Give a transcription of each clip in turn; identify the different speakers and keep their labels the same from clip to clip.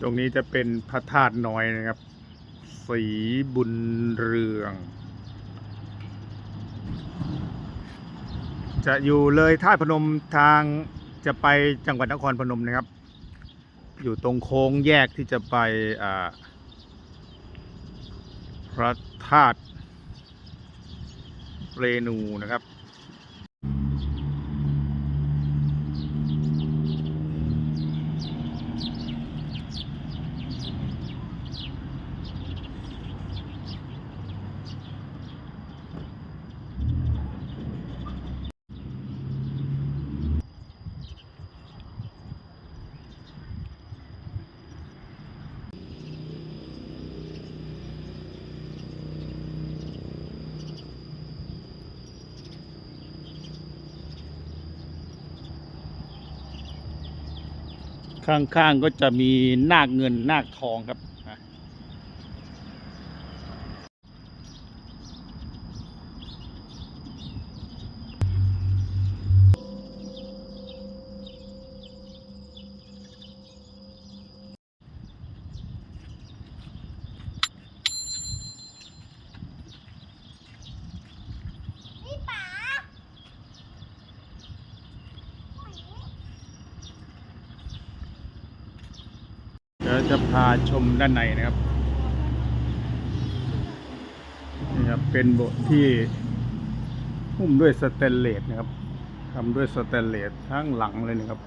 Speaker 1: ตรงนี้จะเป็นพระธาตุน้อยนะครับ สีบุญเรือง จะอยู่เลยท่าพนมทางจะไปจังหวัดนครพนมนะครับ อยู่ตรงโค้งแยกที่จะไปพระธาตุเรนูนะครับ ข้างๆก็จะมีนาคเงินนาคทองครับ ยวจะพาชมด้านในนะครับนี่ครับเป็นโบสถ์ที่หุ้มด้วยสแตนเลสนะครับทำด้วยสแตนเลสทั้งหลังเลยนะครับ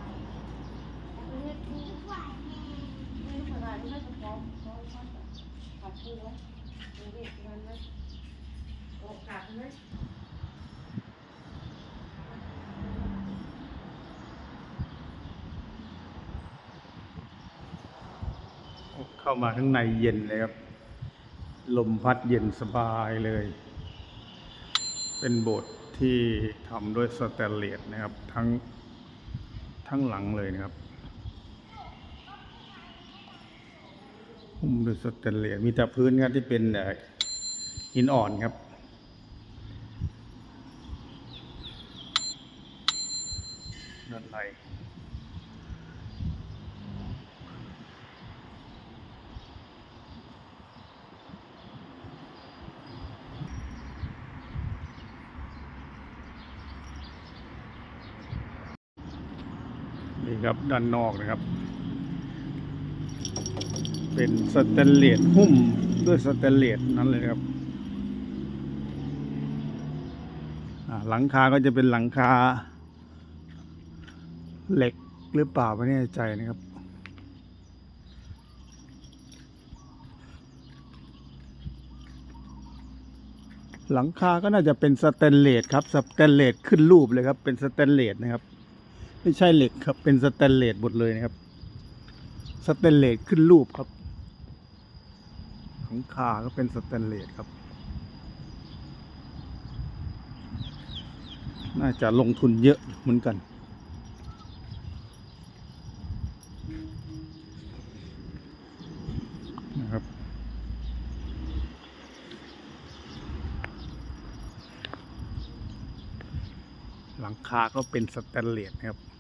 Speaker 1: เข้ามาข้างในเย็นเลยครับ ลมพัดเย็นสบายเลย เป็นโบสถ์ที่ทำด้วยสแตนเลสนะครับ ทั้งทั้งหลังเลยนะครับหุ้มด้วยสแตนเลสมีแต่พื้นครับที่เป็นอินอ่อนครับด้านใน นี่ครับด้านนอกนะครับ เป็นสแตนเลสหุ้มด้วยสแตนเลสนั้นเลยครับหลังคาก็จะเป็นหลังคา เหล็กหรือเปล่าไม่แน่ใจนะครับ หลังคาก็น่าจะเป็นสแตนเลสครับสแตนเลสขึ้นรูปเลยครับเป็นสแตนเลสนะครับ ไม่ใช่เหล็กครับ เป็นสแตนเลสหมดเลยนะครับ สแตนเลสขึ้นรูปครับหลังคาก็เป็นสแตนเลสครับ น่าจะลงทุนเยอะเหมือนกัน นะครับหลังคาก็เป็นสแตนเลสครับ